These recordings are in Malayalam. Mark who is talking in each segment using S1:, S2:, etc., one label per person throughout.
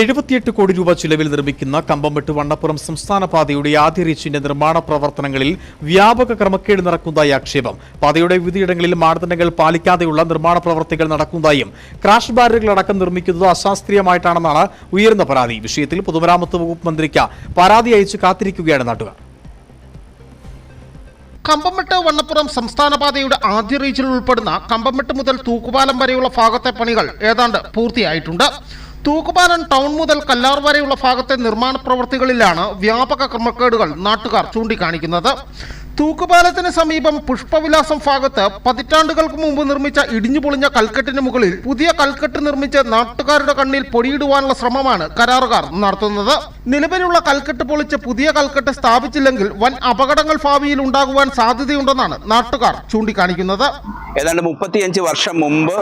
S1: എഴുപത്തിയെട്ട് കോടി രൂപ ചിലവിൽ നിർമ്മിക്കുന്ന കമ്പംമെട്ട് വണ്ണപ്പുറം സംസ്ഥാന പാതയുടെ ആദ്യ റീച്ചിന്റെ നിർമ്മാണ പ്രവർത്തനങ്ങളിൽ വ്യാപക ക്രമക്കേട് നടക്കുന്നതായി ആക്ഷേപം. പാതയുടെ വിവിധയിടങ്ങളിൽ മാനദണ്ഡങ്ങൾ പാലിക്കാതെയുള്ള നിർമ്മാണ പ്രവർത്തികൾ നടക്കുന്നതായും ക്രാഷ് ബാരറുകളടക്കം നിർമ്മിക്കുന്നത് അശാസ്ത്രീയമായിട്ടാണെന്നാണ് ഉയർന്ന പരാതി. വിഷയത്തിൽ പൊതുമരാമത്ത് വകുപ്പ് മന്ത്രിക്ക് പരാതി അയച്ച് കാത്തിരിക്കുകയാണ് നാട്ടുകാർ.
S2: കമ്പംമെട്ട് വണ്ണപ്പുറം സംസ്ഥാന പാതയുടെ ആദ്യ റീച്ചിൽ ഉൾപ്പെടുന്ന കമ്പംമെട്ട് മുതൽ തൂക്കുപാലം വരെയുള്ള ഭാഗത്തെ പണികൾ ഏതാണ്ട് പൂർത്തിയായിട്ടുണ്ട്. തൂക്കുപാലം ടൗൺ മുതൽ കല്ലാർ വരെയുള്ള ഭാഗത്തെ നിർമ്മാണ പ്രവൃത്തികളിലാണ് വ്യാപക ക്രമക്കേടുകൾ നാട്ടുകാർ ചൂണ്ടിക്കാണിക്കുന്നത്. തൂക്കുപാലത്തിന് സമീപം പുഷ്പവിലാസം ഭാഗത്ത് പതിറ്റാണ്ടുകൾക്ക് മുമ്പ് നിർമ്മിച്ച ഇടിഞ്ഞു പൊളിഞ്ഞ കൽക്കെട്ടിന് മുകളിൽ പുതിയ കൽക്കെട്ട് നിർമ്മിച്ച് നാട്ടുകാരുടെ കണ്ണിൽ പൊടിയിടുവാനുള്ള ശ്രമമാണ് കരാറുകാർ നടത്തുന്നത്. നിലവിലുള്ള കൽക്കെട്ട് പൊളിച്ച് പുതിയ കൽക്കെട്ട് സ്ഥാപിച്ചില്ലെങ്കിൽ വൻ അപകടങ്ങൾ ഭാവിയിൽ ഉണ്ടാകുവാൻ സാധ്യതയുണ്ടെന്നാണ് നാട്ടുകാർ ചൂണ്ടിക്കാണിക്കുന്നത്.
S3: ഏതാണ്ട് മുപ്പത്തിയഞ്ച് വർഷം മുമ്പ്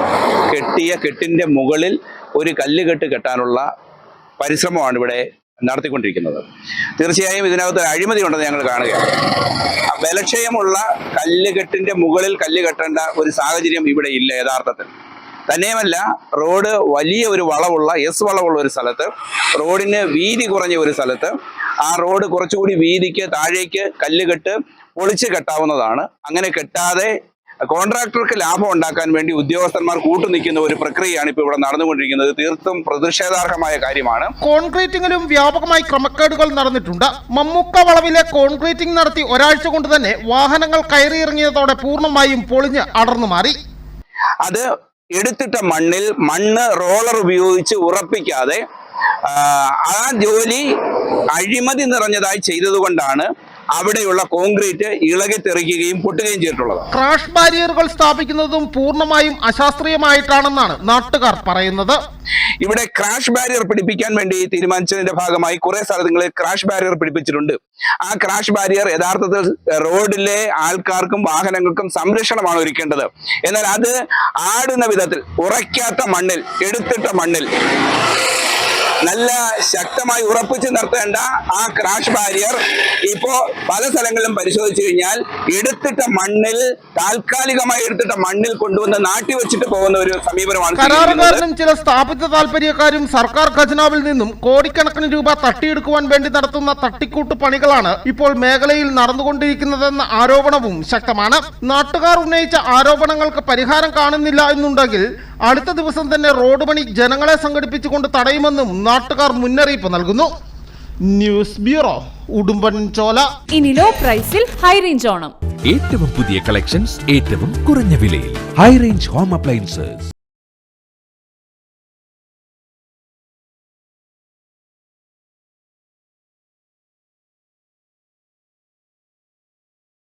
S3: കെട്ടിയ കെട്ടിന്റെ മുകളിൽ ഒരു കല്ലുകെട്ട് കെട്ടാനുള്ള പരിശ്രമമാണ് ഇവിടെ നടത്തിക്കൊണ്ടിരിക്കുന്നത്. തീർച്ചയായും ഇതിനകത്ത് അഴിമതി ഉണ്ടെന്ന് ഞങ്ങൾ കാണുകയാണ്. ബലക്ഷയമുള്ള കല്ലുകെട്ടിന്റെ മുകളിൽ കല്ല് കെട്ടേണ്ട ഒരു സാഹചര്യം ഇവിടെ ഇല്ല യഥാർത്ഥത്തിൽ. തന്നെയുമല്ല റോഡ് വലിയ ഒരു വളവുള്ള എസ് വളവുള്ള ഒരു സ്ഥലത്ത് റോഡിന് വീതി കുറഞ്ഞ ഒരു സ്ഥലത്ത് ആ റോഡ് കുറച്ചുകൂടി വീതിക്ക് താഴേക്ക് കല്ലുകെട്ട് പൊളിച്ച് കെട്ടാവുന്നതാണ്. അങ്ങനെ കെട്ടാതെ കോൺട്രാക്ടർക്ക് ലാഭം ഉണ്ടാക്കാൻ വേണ്ടി ഉദ്യോഗസ്ഥന്മാർ കൂട്ടുനിൽക്കുന്ന ഒരു പ്രക്രിയയാണ് ഇപ്പോൾ ഇവിടെ നടന്നുകൊണ്ടിരിക്കുന്നത്. തീർത്തും പ്രതിഷേധാർഹമായ കാര്യമാണ്.
S2: കോൺക്രീറ്റിംഗിലും വ്യാപകമായി ക്രമക്കേടുകൾ നടന്നിട്ടുണ്ട്. മമ്മൂക്ക വളവിലെ കോൺക്രീറ്റിംഗ് നടത്തി ഒരാഴ്ച കൊണ്ട് തന്നെ വാഹനങ്ങൾ കയറിയിറങ്ങിയതോടെ പൂർണമായും പൊളിഞ്ഞ് അടർന്നു മാറി.
S3: അത് എടുത്തിട്ട മണ്ണിൽ മണ്ണ് റോളർ ഉപയോഗിച്ച് ഉറപ്പിക്കാതെ ആ, ആ ജോലി അഴിമതി നിറഞ്ഞതായി ചെയ്തതുകൊണ്ടാണ് അവിടെയുള്ള കോൺക്രീറ്റ് ഇളകി തെറിക്കുകയും പൊട്ടുകയും ചെയ്തിട്ടുള്ളത്.
S2: ക്രാഷ് ബാരിയറുകൾ സ്ഥാപിക്കുന്നതും പൂർണമായും അശാസ്ത്രീയമായിട്ടാണെന്നാണ് നാട്ടുകാർ പറയുന്നത്.
S3: ഇവിടെ ക്രാഷ് ബാരിയർ പിടിപ്പിക്കാൻ വേണ്ടി തീരുമാനിച്ചതിന്റെ ഭാഗമായി കുറെ സ്ഥലങ്ങളിൽ ക്രാഷ് ബാരിയർ പിടിപ്പിച്ചിട്ടുണ്ട്. ആ ക്രാഷ് ബാരിയർ യഥാർത്ഥത്തിൽ റോഡിലെ ആൾക്കാർക്കും വാഹനങ്ങൾക്കും സംരക്ഷണമാണ് ഒരുക്കേണ്ടത്. എന്നാൽ അത് ആടുന്ന വിധത്തിൽ ഉറയ്ക്കാത്ത മണ്ണിൽ എടുത്തിട്ട മണ്ണിൽ നല്ല ശക്തമായി ഉറപ്പിച്ച് നിർത്തേണ്ട ആ ക്രാഷ് ബാരിയർ ഇപ്പോ പല സ്ഥലങ്ങളിലും പരിശോധിച്ചു കഴിഞ്ഞാൽ എടുത്തിട്ട മണ്ണിൽ താൽക്കാലികമായി എടുത്തിട്ട മണ്ണിൽ കൊണ്ടുവന്ന് നാട്ടി വെച്ചിട്ട് പോകുന്ന ഒരു സമീപനമാണ്.
S2: കരാറുകാരനും ചില സ്ഥാപിത താല്പര്യക്കാരും സർക്കാർ ഖജനാവിൽ നിന്നും കോടിക്കണക്കിന് രൂപ തട്ടിയെടുക്കുവാൻ വേണ്ടി നടത്തുന്ന തട്ടിക്കൂട്ട് പണികളാണ് ഇപ്പോൾ മേഖലയിൽ നടന്നുകൊണ്ടിരിക്കുന്നതെന്ന ആരോപണവും ശക്തമാണ് നാട്ടുകാർ ഉന്നയിച്ച ആരോപണങ്ങൾക്ക് പരിഹാരം കാണുന്നില്ല എന്നുണ്ടെങ്കിൽ അടുത്ത ദിവസം തന്നെ റോഡ് പണി ജനങ്ങളെ സംഘടിപ്പിച്ചുകൊണ്ട് തടയുമെന്നും നാട്ടുകാർ മുന്നറിയിപ്പ് നൽകുന്നു. News bureau Udumbanchola.
S4: ഇനി ലോ പ്രൈസിൽ ഹൈ റേഞ്ച് ഓണം.
S5: ഏറ്റവും പുതിയ കളക്ഷൻസ് ഏറ്റവും കുറഞ്ഞ വിലയിൽ. High range home appliances